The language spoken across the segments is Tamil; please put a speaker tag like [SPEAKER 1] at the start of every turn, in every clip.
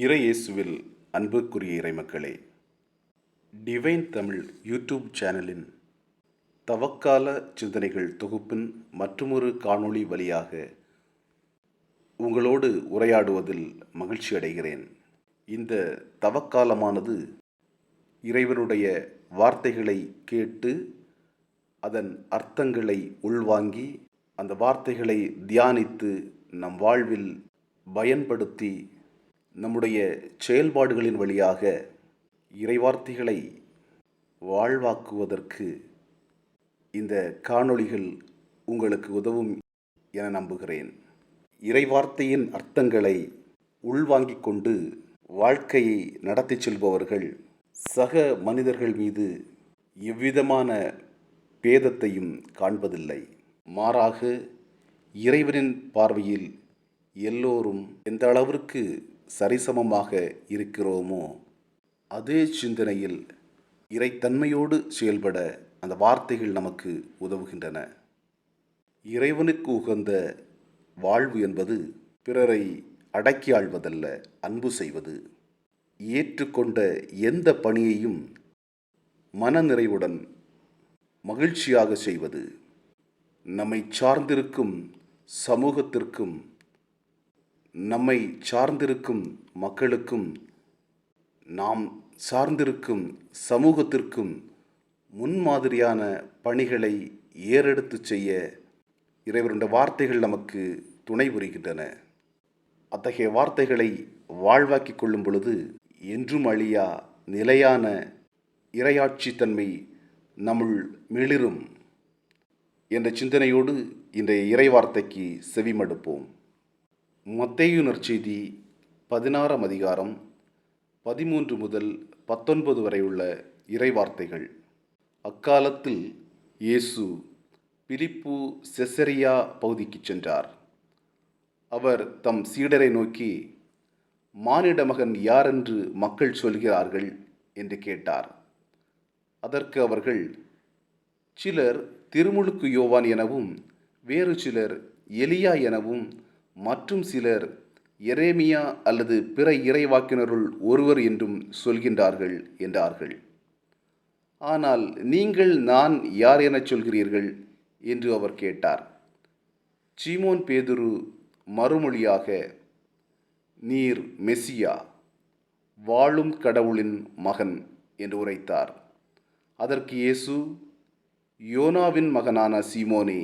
[SPEAKER 1] இறையேசுவில் அன்புக்குரிய இறைமக்களே டிவைன் தமிழ் யூடியூப் சேனலின் தவக்கால சிந்தனைகள் தொகுப்பின் மற்றுமொரு காணொளி வழியாக உங்களோடு உரையாடுவதில் மகிழ்ச்சி அடைகிறேன். இந்த தவக்காலமானது இறைவனுடைய வார்த்தைகளை கேட்டு அதன் அர்த்தங்களை உள்வாங்கி அந்த வார்த்தைகளை தியானித்து நம் வாழ்வில் பயன்படுத்தி நம்முடைய செயல்பாடுகளின் வழியாக இறைவார்த்தைகளை வாழ்வாக்குவதற்கு இந்த காணொளிகள் உங்களுக்கு உதவும் என நம்புகிறேன். இறைவார்த்தையின் அர்த்தங்களை உள்வாங்கிக் கொண்டு வாழ்க்கையை நடத்தி செல்பவர்கள் சக மனிதர்கள் மீது எவ்விதமான பேதத்தையும் காண்பதில்லை. மாறாக இறைவனின் பார்வையில் எல்லோரும் எந்த அளவிற்கு சரிசமமாக இருக்கிறோமோ அதே சிந்தனையில் இறைத்தன்மையோடு செயல்பட அந்த வார்த்தைகள் நமக்கு உதவுகின்றன. இறைவனுக்கு உகந்த வாழ்வு என்பது பிறரை அடக்கி ஆள்வதல்ல அன்பு செய்வது. ஏற்றுக்கொண்ட எந்த பணியையும் மனநிறைவுடன் மகிழ்ச்சியாக செய்வது. நம்மை சார்ந்திருக்கும் சமூகத்திற்கும் நம்மை சார்ந்திருக்கும் மக்களுக்கும் நாம் சார்ந்திருக்கும் சமூகத்திற்கும் முன்மாதிரியான பணிகளை ஏறெடுத்து செய்ய இறைவருடைய வார்த்தைகள் நமக்கு துணை புரிகின்றன. அத்தகைய வார்த்தைகளை வாழ்வாக்கிக் கொள்ளும் பொழுது என்றும் அழியா நிலையான இரையாட்சி தன்மை நம்முள் மிளிரும் என்ற சிந்தனையோடு இன்றைய இறைவார்த்தைக்கு செவிமடுப்போம். மத்தேயு நற்செய்தி பதினாறாம் அதிகாரம் பதிமூன்று முதல் பத்தொன்பது வரை உள்ள இறைவார்த்தைகள். அக்காலத்தில் இயேசு பிலிப்பு செசரியா பகுதிக்கு சென்றார். அவர் தம் சீடரை நோக்கி மானிட மகன் யாரென்று மக்கள் சொல்கிறார்கள்? என்று கேட்டார். அதற்கு அவர்கள் சிலர் திருமுழுக்கு யோவான் எனவும் வேறு சிலர் எலியா எனவும் மற்றும் சிலர் எரேமியா அல்லது பிற இறைவாக்கினருள் ஒருவர் என்றும் சொல்கின்றார்கள் என்றார்கள். ஆனால் நீங்கள் நான் யார் எனச் சொல்கிறீர்கள்? என்று அவர் கேட்டார். சீமோன் பேதுரு மறுமொழியாக நீர் மெஸ்ஸியா வாழும் கடவுளின் மகன் என்று உரைத்தார். அதற்கு இயேசு யோனாவின் மகனான சீமோனே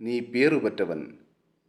[SPEAKER 1] நீ பேறு பெற்றவன்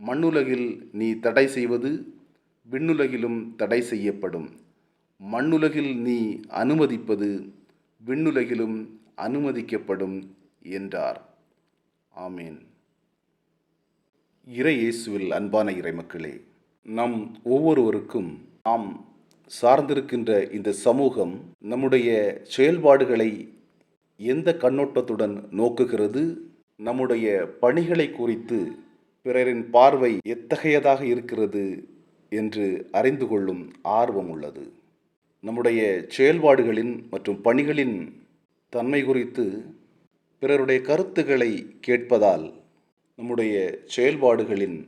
[SPEAKER 1] மண்ணுலகில் நீ தடை செய்வது விண்ணுலகிலும் தடை செய்யப்படும். மண்ணுலகில் நீ அனுமதிப்பது விண்ணுலகிலும் அனுமதிக்கப்படும் என்றார். ஆமேன். இறை இயேசுவில் அன்பான இறைமக்களே நம் ஒவ்வொருவருக்கும் நாம் சார்ந்திருக்கின்ற இந்த சமூகம் நம்முடைய செயல்பாடுகளை எந்த கண்ணோட்டத்துடன் நோக்குகிறது நம்முடைய பணிகளை குறித்து பிறரின் பார்வை எத்தகையதாக இருக்கிறது என்று அறிந்து கொள்ளும் ஆர்வம் உள்ளது. நம்முடைய செயல்பாடுகளின் மற்றும் பணிகளின் தன்மை குறித்து பிறருடைய கருத்துக்களை கேட்பதால் நம்முடைய செயல்பாடுகளின்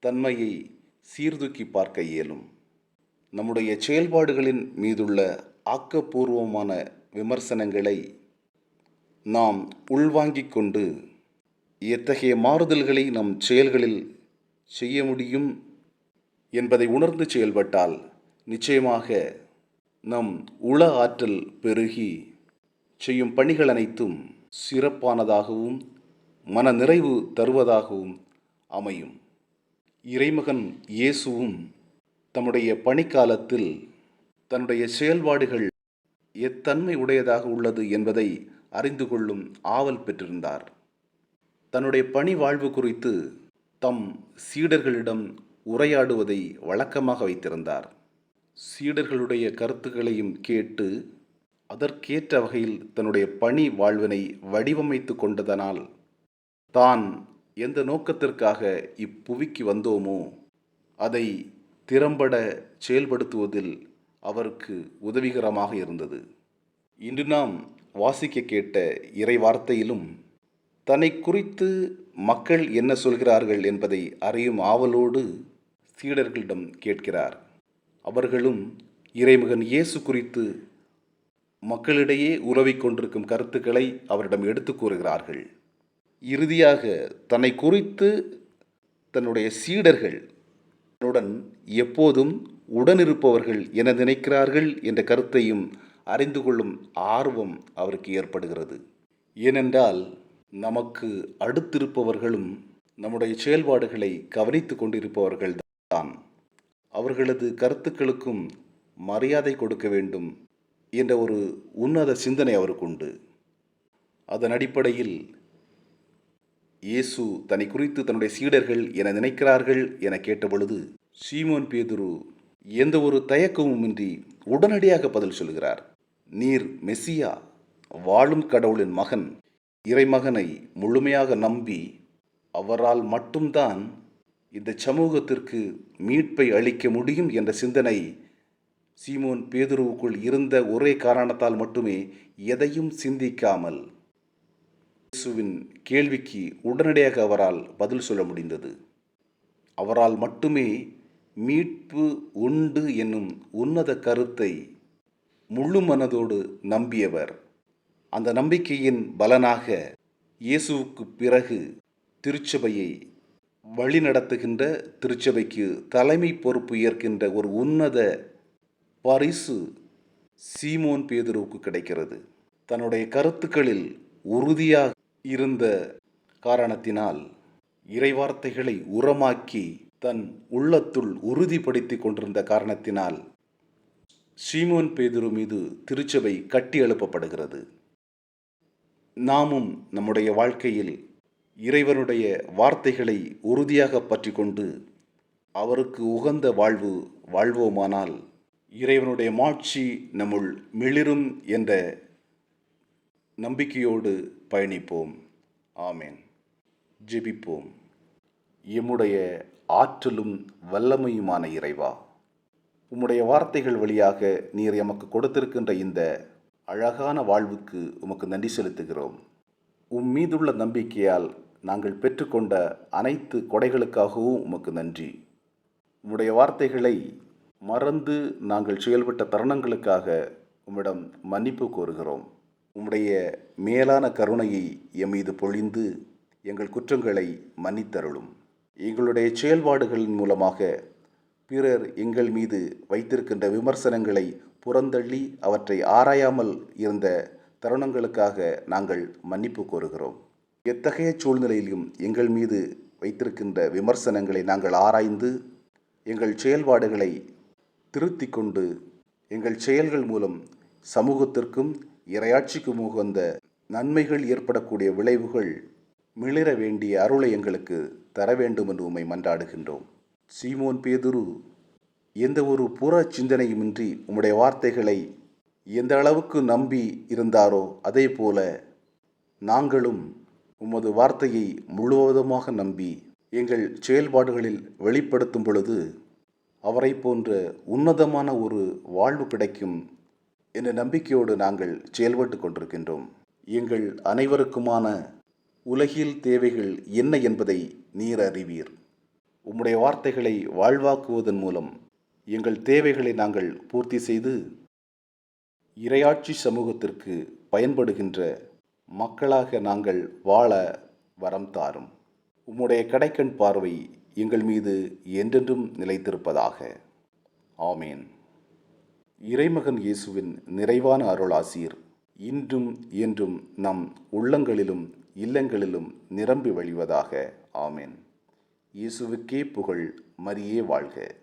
[SPEAKER 1] தன்மையை சீர்தூக்கி பார்க்க இயலும். நம்முடைய செயல்பாடுகளின் மீதுள்ள ஆக்கப்பூர்வமான விமர்சனங்களை நாம் உள்வாங்கிக் கொண்டு எத்தகைய மாறுதல்களை நம் செயல்களில் செய்ய முடியும் என்பதை உணர்ந்து செயல்பட்டால் நிச்சயமாக நம் உள ஆற்றல் பெருகி செய்யும் பணிகள் அனைத்தும் சிறப்பானதாகவும் மன நிறைவு தருவதாகவும் அமையும். இறைமகன் இயேசுவும் தம்முடைய பணிக்காலத்தில் தன்னுடைய செயல்பாடுகள் எத்தன்மை உடையதாக உள்ளது என்பதை அறிந்து கொள்ளும் ஆவல் பெற்றிருந்தார். தன்னுடைய பணி வாழ்வு குறித்து தம் சீடர்களிடம் உரையாடுவதை வழக்கமாக வைத்திருந்தார். சீடர்களுடைய கருத்துக்களையும் கேட்டு அதற்கேற்ற வகையில் தன்னுடைய பணி வாழ்வினை வடிவமைத்து கொண்டதனால் தான் எந்த நோக்கத்திற்காக இப்புவிக்கு வந்தோமோ அதை திறம்பட செயல்படுத்துவதில் அவருக்கு உதவிகரமாக இருந்தது. இன்று நாம் வாசிக்க கேட்ட இறை வார்த்தையிலும் தன்னை குறித்து மக்கள் என்ன சொல்கிறார்கள் என்பதை அறியும் ஆவலோடு சீடர்களிடம் கேட்கிறார். அவர்களும் இறைமகன் இயேசு குறித்து மக்களிடையே உறவிக் கொண்டிருக்கும் கருத்துக்களை அவரிடம் எடுத்து கூறுகிறார்கள். இறுதியாக தன்னை குறித்து தன்னுடைய சீடர்கள் தன்னுடன் எப்போதும் உடனிருப்பவர்கள் என நினைக்கிறார்கள் என்ற கருத்தையும் அறிந்து கொள்ளும் ஆர்வம் அவருக்கு ஏற்படுகிறது. ஏனென்றால் நமக்கு அடுத்திருப்பவர்களும் நம்முடைய செயல்பாடுகளை கவனித்து கொண்டிருப்பவர்கள் தான் அவர்களது கருத்துக்களுக்கும் மரியாதை கொடுக்க வேண்டும் என்ற ஒரு உன்னத சிந்தனை அவருக்கு உண்டு. அதன் அடிப்படையில் இயேசு தன்னை குறித்து தன்னுடைய சீடர்கள் என நினைக்கிறார்கள் என கேட்டபொழுது சீமோன் பேதுரு எந்த ஒரு தயக்கமுமின்றி உடனடியாக பதில் சொல்கிறார். நீர் மெஸ்ஸியா வாழும் கடவுளின் மகன் இறைமகனை முழுமையாக நம்பி அவரால் மட்டும்தான் இந்த சமூகத்திற்கு மீட்பை அளிக்க முடியும் என்ற சிந்தனை சீமோன் பேதுருவுக்குள் இருந்த ஒரே காரணத்தால் மட்டுமே எதையும் சிந்திக்காமல் இயேசுவின் கேள்விக்கு உடனடியாக அவரால் பதில் சொல்ல முடிந்தது. அவரால் மட்டுமே மீட்பு உண்டு என்னும் உன்னத கருத்தை முழு மனதோடு நம்பியவர். அந்த நம்பிக்கையின் பலனாக இயேசுவுக்கு பிறகு திருச்சபையை வழிநடத்துகின்ற திருச்சபைக்கு தலைமை பொறுப்பு ஏற்கின்ற ஒரு உன்னத பரிசு சீமோன் பேதுருவுக்கு கிடைக்கிறது. தன்னுடைய கருத்துக்களில் உறுதியாக இருந்த காரணத்தினால் இறைவார்த்தைகளை உரமாக்கி தன் உள்ளத்துள் உறுதிப்படுத்தி கொண்டிருந்த காரணத்தினால் சீமோன் பேதுரு மீது திருச்சபை கட்டி எழுப்பப்படுகிறது. நாமும் நம்முடைய வாழ்க்கையில் இறைவனுடைய வார்த்தைகளை உறுதியாக பற்றி கொண்டு அவருக்கு உகந்த வாழ்வு வாழ்வோமானால் இறைவனுடைய மாட்சி நம்முள் மிளிரும் என்ற நம்பிக்கையோடு பயணிப்போம். ஆமேன். ஜெபிப்போம். எம்முடைய ஆற்றலும் வல்லமையுமான இறைவா உம்முடைய வார்த்தைகள் வழியாக நீர் எமக்கு கொடுத்திருக்கின்ற இந்த அழகான வாழ்வுக்கு உமக்கு நன்றி செலுத்துகிறோம். உம் மீதுள்ள நம்பிக்கையால் நாங்கள் பெற்றுக்கொண்ட அனைத்து கொடைகளுக்காகவும் உமக்கு நன்றி. உம்முடைய வார்த்தைகளை மறந்து நாங்கள் செயல்பட்ட தருணங்களுக்காக உம்மிடம் மன்னிப்பு கோருகிறோம். உம்முடைய மேலான கருணையை எம் மீது பொழிந்து எங்கள் குற்றங்களை மன்னித்தருளும். எங்களுடைய செயல்பாடுகளின் மூலமாக பிறர் எங்கள் மீது வைத்திருக்கின்ற விமர்சனங்களை புறந்தள்ளி அவற்றை ஆராயாமல் இருந்த தருணங்களுக்காக நாங்கள் மன்னிப்பு கோருகிறோம். எத்தகைய சூழ்நிலையிலும் எங்கள் மீது வைத்திருக்கின்ற விமர்சனங்களை நாங்கள் ஆராய்ந்து எங்கள் செயல்பாடுகளை திருத்தி கொண்டு எங்கள் செயல்கள் மூலம் சமூகத்திற்கும் இரையாட்சிக்கும் உகந்த நன்மைகள் ஏற்படக்கூடிய விளைவுகள் மிளிர வேண்டிய அருளை எங்களுக்கு தர வேண்டும் என்று உம்மை மன்றாடுகின்றோம். சீமோன் பேதுரு எந்த ஒரு புற சிந்தனையுமின்றி உம்முடைய வார்த்தைகளை எந்த அளவுக்கு நம்பி இருந்தாரோ அதே போல நாங்களும் உமது வார்த்தையை முழுவதுமாக நம்பி எங்கள் செயல்பாடுகளில் வெளிப்படுத்தும் பொழுது அவரை போன்ற உன்னதமான ஒரு வாழ்வு கிடைக்கும் என்ற நம்பிக்கையோடு நாங்கள் செயல்பட்டு கொண்டிருக்கின்றோம். எங்கள் அனைவருக்குமான உலகில் தேவைகள் என்ன என்பதை நீர் அறிவீர். உம்முடைய வார்த்தைகளை வாழ்வாக்குவதன் மூலம் எங்கள் தேவைகளை நாங்கள் பூர்த்தி செய்து இரையாட்சி சமூகத்திற்கு பயன்படுகின்ற மக்களாக நாங்கள் வாழ வரம் தாரும். உம்முடைய கடைக்கண் பார்வை எங்கள் மீது என்றென்றும் நிலைத்திருப்பதாக. ஆமேன். இறைமகன் இயேசுவின் நிறைவான அருளாசீர் இன்றும் என்றும் நம் உள்ளங்களிலும் இல்லங்களிலும் நிரம்பி வழிவதாக. ஆமேன். இயேசுவுக்கே புகழ் மரியே வாழ்க.